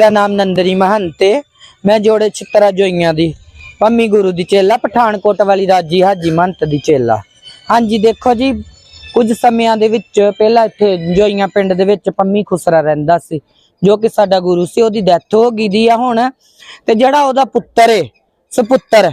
ਮੇਰਾ ਨਾਮ ਨੰਦਰੀ ਮਹੰਤ ਹੈ ਮੈਂ ਜੋੜੇ ਛਿੱਤਰਾ ਜੋਈਆਂ ਦੀ। ਪੰਮੀ ਗੁਰੂ ਦੀ ਚੇਲਾ, ਪਠਾਨਕੋਟ ਵਾਲੀ ਰਾਜੀ ਹਾਜੀ ਮਹੰਤ ਦੀ ਚੇਲਾ। ਹਾਂਜੀ, ਦੇਖੋ ਜੀ, ਕੁਝ ਸਮਿਆਂ ਦੇ ਵਿੱਚ, ਪਹਿਲਾਂ ਇੱਥੇ ਜੋਈਆਂ ਪਿੰਡ ਦੇ ਵਿੱਚ ਪੰਮੀ ਖੁਸਰਾ ਰਹਿੰਦਾ ਸੀ, ਜੋ ਕਿ ਸਾਡਾ ਗੁਰੂ ਸੀ, ਉਹਦੀ ਡੈਥ ਹੋ ਗਈ ਦੀ ਆ ਹੁਣ। ਤੇ ਜਿਹੜਾ ਉਹਦਾ ਪੁੱਤਰ ਏ, ਸੁਪੁੱਤਰ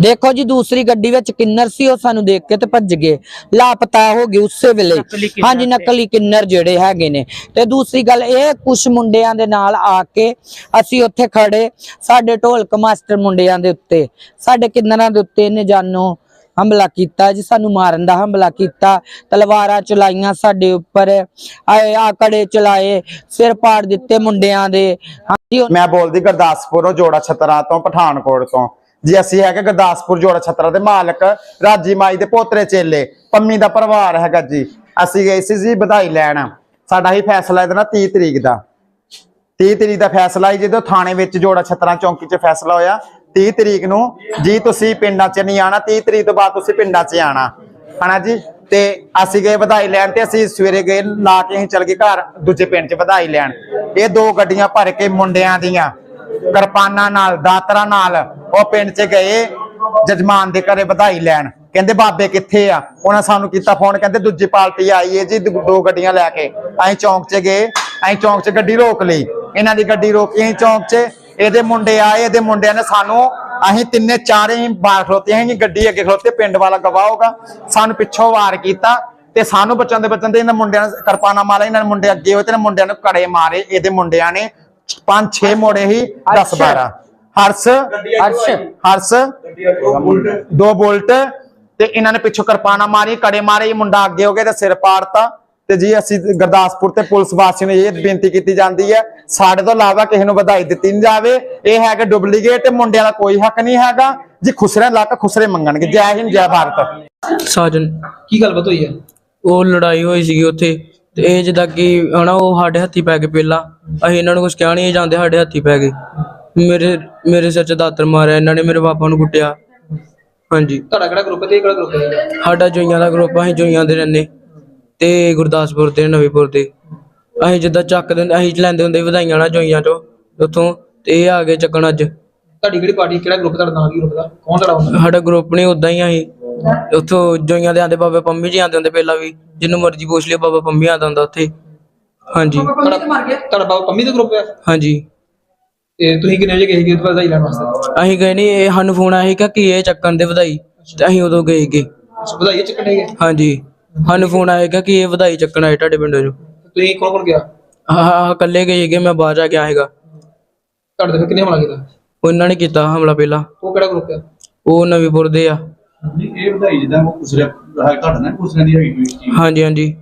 ਦੇਖੋ ਜੀ ਦੂਸਰੀ ਗੱਡੀ ਵਿੱਚ ਕਿੰਨਰ ਸੀ ਉਹ ਸਾਨੂੰ ਦੇਖ ਕੇ ਤੇ ਭੱਜ ਗਏ। ਲਾਪਤਾ ਹੋ ਗਏ ਉਸੇ ਵੇਲੇ। ਹਾਂਜੀ ਨਕਲੀ ਕਿੰਨਰ ਜਿਹੜੇ ਹੈਗੇ ਨੇ। ਤੇ ਦੂਸਰੀ ਗੱਲ ਇਹ ਕੁਝ ਮੁੰਡਿਆਂ ਦੇ ਨਾਲ ਆ ਕੇ ਅਸੀਂ ਉੱਥੇ ਖੜੇ। ਸਾਡੇ ਢੋਲਕ ਮਾਸਟਰ ਮੁੰਡਿਆਂ ਦੇ ਉੱਤੇ। ਸਾਡੇ ਕਿੰਨਰਾਂ ਦੇ ਉੱਤੇ ਇਹਨੇ ਜਾਨੋਂ ਹਮਲਾ ਕੀਤਾ ਜੀ ਸਾਨੂੰ ਮਾਰਨ ਦਾ ਹਮਲਾ ਕੀਤਾ। ਤਲਵਾਰਾਂ ਚਲਾਈਆਂ ਸਾਡੇ ਉੱਪਰ। ਆਏ ਆਕੜੇ ਚਲਾਏ ਸਿਰ ਪਾੜ ਦਿੱਤੇ ਮੁੰਡਿਆਂ ਦੇ। ਹਾਂਜੀ ਮੈਂ ਬੋਲਦੀ ਗੁਰਦਾਸਪੁਰੋਂ ਜੋੜਾ ਛਤਰਾ ਤੋਂ ਪਠਾਨਕੋਟ ਤੋਂ। ਜੀ ਅਸੀਂ ਹੈਗੇ ਗੁਰਦਾਸਪੁਰ ਜੋੜਾ ਛਤਰਾ ਦੇ ਮਾਲਕ, ਰਾਜੀ ਮਾਈ ਦੇ ਪੋਤਰੇ ਚੇਲੇ, ਪੰਮੀ ਦਾ ਪਰਿਵਾਰ ਹੈਗਾ ਜੀ, ਅਸੀਂ ਗਏ ਸੀ ਜੀ ਵਧਾਈ ਲੈਣ। ਸਾਡਾ ਹੀ ਫੈਸਲਾ ਇਹਦਾ ਨਾ 30 ਤਰੀਕ ਦਾ। 30 ਤਰੀਕ ਦਾ ਫੈਸਲਾ ਹੈ ਜਦੋਂ ਥਾਣੇ ਵਿੱਚ ਜੋੜਾ ਛਤਰਾ ਚੌਂਕੀ 'ਚ ਫੈਸਲਾ ਹੋਇਆ 30 ਤਰੀਕ ਨੂੰ ਜੀ ਤੁਸੀਂ ਪਿੰਡਾਂ 'ਚ ਨਹੀਂ ਆਣਾ 30 ਤਰੀਕ ਤੋਂ ਬਾਅਦ ਤੁਸੀਂ ਪਿੰਡਾਂ 'ਚ ਆਣਾ। ਹਨਾ ਜੀ? ਤੇ ਅਸੀਂ ਗਏ ਵਧਾਈ ਲੈਣ ਤੇ ਅਸੀਂ ਸਵੇਰੇ ਗਏ, ਲਾ ਕੇ ਅਸੀਂ ਚਲ ਗਏ ਘਰ, ਦੂਜੇ ਪਿੰਡ 'ਚ ਵਧਾਈ ਲੈਣ। ਇਹ ਦੋ ਗੱਡੀਆਂ ਭਰ ਕੇ ਮੁੰਡਿਆਂ ਦੀਆਂ। ਕਿਰਪਾਨਾਂ ਨਾਲ, ਦਾਤਰਾਂ ਨਾਲ ਉਹ ਪਿੰਡ 'ਚ ਗਏ, ਜਜਮਾਨ ਦੇ ਘਰੇ ਵਧਾਈ ਲੈਣ। ਕਹਿੰਦੇ, ਬਾਬੇ ਕਿੱਥੇ ਆ? ਉਹਨਾਂ ਸਾਨੂੰ ਕੀਤਾ ਫੋਨ ਕਹਿੰਦੇ, ਦੂਜੀ ਪਾਰਟੀ ਆਈ ਏ ਜੀ, ਦੋ ਗੱਡੀਆਂ ਲੈ ਕੇ। ਅਸੀਂ ਚੌਂਕ 'ਚ ਗਏ, ਅਸੀਂ ਚੌਂਕ 'ਚ ਗੱਡੀ ਰੋਕ ਲਈ। ਇਹਨਾਂ ਦੀ ਗੱਡੀ ਰੋਕੀ ਅਸੀਂ ਚੌਂਕ 'ਚ। ਇਹਦੇ ਮੁੰਡੇ ਆਏ, ਇਹਦੇ ਮੁੰਡਿਆਂ ਨੇ ਸਾਨੂੰ, ਅਸੀਂ ਤਿੰਨੇ ਚਾਰੇ ਹੀ ਬਾਹਰ ਖਲੋਤੇ ਅਸੀਂ ਗੱਡੀ ਅੱਗੇ ਖਲੋਤੇ, ਪਿੰਡ ਵਾਲਾ ਗਵਾਹ ਹੋਗਾ ਸਾਨੂੰ ਪਿੱਛੋਂ ਵਾਰ ਕੀਤਾ ਤੇ ਸਾਨੂੰ ਬਚਾਉਂਦੇ ਬਚਾਉਂਦੇ ਇਹਨਾਂ ਮੁੰਡਿਆਂ ਨੇ ਕਿਰਪਾਨਾ ਮਾਰਿਆ, ਇਹਨਾਂ ਨੇ ਮੁੰਡੇ ਅੱਗੇ ਹੋਏ ਤੇ ਇਹਨਾਂ ਮੁੰਡਿਆਂ ਨੂੰ ਕੜੇ ਮਾਰੇ। ਇਹਦੇ ਮੁੰਡਿਆਂ ਨੇ ਪੰਜ ਛੇ ਮੋੜੇ ਹੀ 10 12 ਹਰਸ। ਅਰਸ਼ ਹਰਸ। ਦੋ ਬੁਲਟ। ਤੇ ਇਹਨਾਂ ਨੇ ਪਿੱਛੋਂ ਕਿਰਪਾਨਾ ਮਾਰੀ ਕੜੇ ਮਾਰੇ ਇਹ ਮੁੰਡਾ ਅੱਗੇ ਹੋ ਗਿਆ ਤੇ ਸਿਰ ਪਾੜਤਾ। ਤੇ ਜੀ ਅਸੀਂ ਗੁਰਦਾਸਪੁਰ ਤੇ ਪੁਲਿਸ ਵਾਸੀਆਂ ਨੂੰ ਇਹ ਬੇਨਤੀ ਕੀਤੀ ਜਾਂਦੀ ਹੈ ਸਾਡੇ ਤੋਂ ਇਲਾਵਾ ਕਿਸੇ ਨੂੰ ਵਧਾਈ ਦਿੱਤੀ ਨਹੀਂ ਜਾਵੇ। ਇਹ ਹੈਗਾ ਡੁਪਲੀਕੇਟ ਤੇ ਮੁੰਡਿਆਂ ਦਾ ਕੋਈ ਹੱਕ ਨਹੀਂ ਹੈਗਾ। ਜੀ ਖੁਸਰੇ ਲੱਕ ਖੁਸਰੇ ਮੰਗਣਗੇ। ਜੈ ਹਿੰਦ ਜੈ ਭਾਰਤ। ਸਾਜਨ ਕੀ ਗੱਲਬਾਤ ਹੋਈ ਹੈ? ਉਹ ਲੜਾਈ ਹੋਈ ਸੀਗੀ ਉੱਥੇ। ਤੇ ਇਹ ਜਿੱਦਾਂ ਕਿ ਹਨਾ ਉਹ ਸਾਡੇ ਹੱਥੀ ਪੈ ਗਏ ਪਹਿਲਾਂ। ਅਸੀਂ ਇਹਨਾਂ ਨੂੰ ਕੁਝ ਕਹਿ ਨਹੀਂ ਜਾਂਦੇ ਸਾਡੇ ਹੱਥੀ ਪੈ ਗਏ। ਮੇਰੇ ਮੇਰੇ ਸਿਰ 'ਚ ਦਾਤਰ ਮਾਰਿਆ ਇਹਨਾਂ ਨੇ ਮੇਰੇ ਪਾਪਾ ਨੂੰ ਕੁੱਟਿਆ। ਹਾਂਜੀ। ਤੁਹਾਡਾ ਕਿਹੜਾ ਗਰੁੱਪ ਤੇ ਕਿਹੜਾ ਗਰੁੱਪ ਹੈ? ਸਾਡਾ ਜੋਈਆਂ ਦਾ ਗਰੁੱਪ ਅਸੀਂ ਜੋਈਆਂ ਦੇ ਰਹਿੰਦੇ। ਤੇ ਗੁਰਦਾਸਪੁਰ ਤੇ ਨਵੀਪੁਰ ਤੇ ਅਸੀਂ ਜਿੱਦਾਂ ਚੱਕ ਦਿੰਦੇ ਅਸੀਂ ਲੈਂਦੇ ਹੁੰਦੇ ਵਧਾਈਆਂ ਨਾ ਜੋਈਆਂ ਤੋਂ ਉੱਥੋਂ। ਤੇ ਇਹ ਆ ਗਏ ਚੱਕਣ ਅੱਜ। ਤੁਹਾਡੀ ਕਿਹੜੀ ਪਾਰਟੀ ਕਿਹੜਾ ਗਰੁੱਪ ਤੁਹਾਡਾ ਨਾਮ ਕੀ ਗਰੁੱਪ ਦਾ? ਕੌਣ ਤੁਹਾਡਾ? ਸਾਡਾ ਗਰੁੱਪ ਨਹੀਂ ਉਦਾਂ ਹੀ ਅਸੀਂ। ਉੱਥੋਂ ਜੋਈਆਂ ਦੇ ਆਂਦੇ ਬਾਬਾ ਪੰਮੀ ਜੀ ਆਂਦੇ ਹੁੰਦੇ ਪਹਿਲਾਂ ਵੀ ਜਿਹਨੂੰ ਮਰਜ਼ੀ ਪੁੱਛ ਲਿਓ ਬਾਬਾ ਪੰਮੀ ਆਂਦਾ ਹੁੰਦਾ ਉੱਥੇ। ਹਾਂਜੀ। ਤੁਹਾਡਾ ਤੁਹਾਡਾ ਬਾਬਾ ਪੰਮੀ ਦਾ ਗਰੁੱਪ ਹੈ? ਹਾਂਜੀ। ਤੇ ਤੁਸੀਂ ਕਿੰਨੇ ਵਜੇ ਗਏ ਸੀਗੇ ਉਹਦੇ ਵਧਾਈ ਲੈਣ ਵਾਸਤੇ? ਅਸੀਂ ਗਏ ਨਹੀਂ ਇਹ ਸਾਨੂੰ ਫੋਨ ਆਇਆ ਸੀ ਕਿ ਇਹ ਚੱਕਣ ਦੇ ਵਧਾਈ ਤੇ ਅਸੀਂ ਉਦੋਂ ਗਏ ਵਧਾਈ ਚੱਕਣੇ ਗਏ ਹਾਂਜੀ। ਸਾਨੂੰ ਫੋਨ ਆਇਆ ਕਿ ਇਹ ਵਧਾਈ ਚੱਕਣ ਆਏ ਤੁਹਾਡੇ ਪਿੰਡੋਂ ਜੋ ਤੁਸੀਂ ਕੌਣ ਕੌਣ ਗਿਆ? ਹਾਂ ਹਾਂ ਇਕੱਲੇ ਗਏ ਸੀਗੇ ਮੈਂ ਬਾਹਰ ਜਾ ਕੇ ਆਏਗਾ ਤੁਹਾਡੇ ਤੇ ਕਿੰਨੇ ਹਮਲਾ ਕੀਤਾ? ਉਹਨਾਂ ਨੇ ਕੀਤਾ ਹਮਲਾ ਪਹਿਲਾਂ। ਉਹ ਕਿਹੜਾ ਗਰੁੱਪ ਹੈ ਉਹ ਨਵੀਪੁਰ ਦੇ ਆ। ਇਹ ਵਧਾਈ ਜਿੱਦਾਂ ਉਹ ਕੁਸਰੇ ਘਟ ਨਾ ਕੁਸਰੇ ਦੀ ਹੈਗੀ ਕੋਈ ਚੀਜ਼ ਹਾਂਜੀ ਹਾਂਜੀ।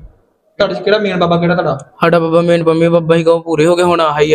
ਤੁਹਾਡੇ ਚ ਕਿਹੜਾ ਮੇਨ ਬਾਬਾ ਕਿਹੜਾ ਤੁਹਾਡਾ? ਸਾਡਾ ਬਾਬਾ ਮੇਨ ਪੰਮੀ ਬਾਬਾ ਹੀ ਉਹ ਪੂਰੇ ਹੋ ਗਏ ਹੁਣ ਆਹੀ ਆ।